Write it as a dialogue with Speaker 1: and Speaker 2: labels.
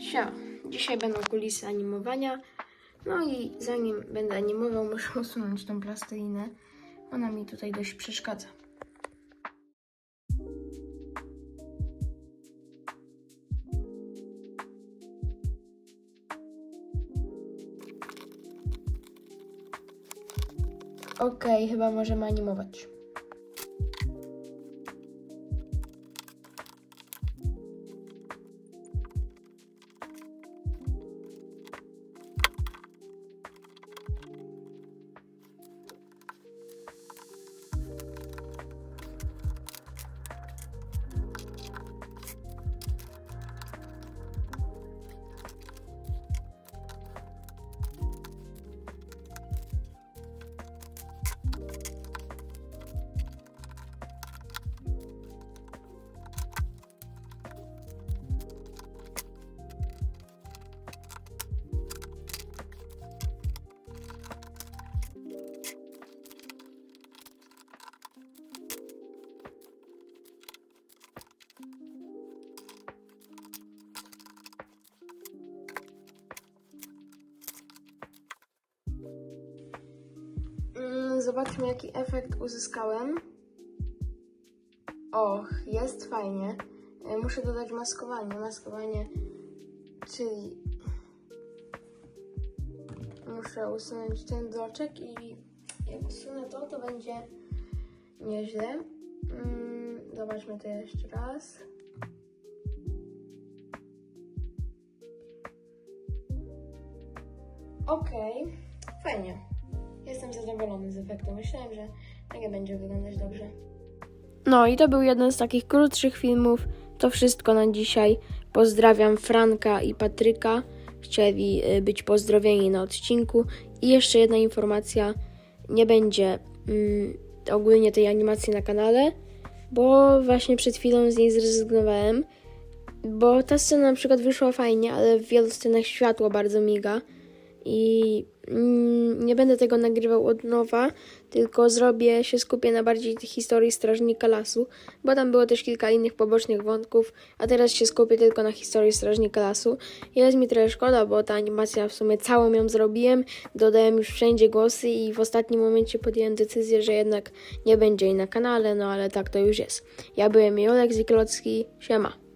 Speaker 1: Siema. Dzisiaj będą kulisy animowania. No i zanim będę animował, muszę usunąć tą plastelinę. Ona mi tutaj dość przeszkadza. Okej, chyba możemy animować. Zobaczmy, jaki efekt uzyskałem. Och, jest fajnie. E, Muszę dodać maskowanie. Maskowanie, czyli muszę usunąć ten bloczek i jak usunę to, to będzie nieźle. Mm, Zobaczmy to jeszcze raz. Okej, fajnie. Jestem zadowolony z efektu. Myślałem, że nie będzie wyglądać dobrze. No i to był jeden z takich krótszych filmów. To wszystko na dzisiaj. Pozdrawiam Franka i Patryka. Chcieli y, być pozdrowieni na odcinku. I jeszcze jedna informacja. Nie będzie mm, ogólnie tej animacji na kanale, bo właśnie przed chwilą z niej zrezygnowałem. Bo ta scena na przykład wyszła fajnie, ale w wielu scenach światło bardzo miga i nie będę tego nagrywał od nowa, tylko zrobię, się skupię na bardziej historii Strażnika Lasu, bo tam było też kilka innych pobocznych wątków, a teraz się skupię tylko na historii Strażnika Lasu. Jest mi trochę szkoda, bo ta animacja w sumie całą ją zrobiłem, dodałem już wszędzie głosy i w ostatnim momencie podjąłem decyzję, że jednak nie będzie jej na kanale, no ale tak to już jest. Ja byłem Jolek Ziklocki, siema.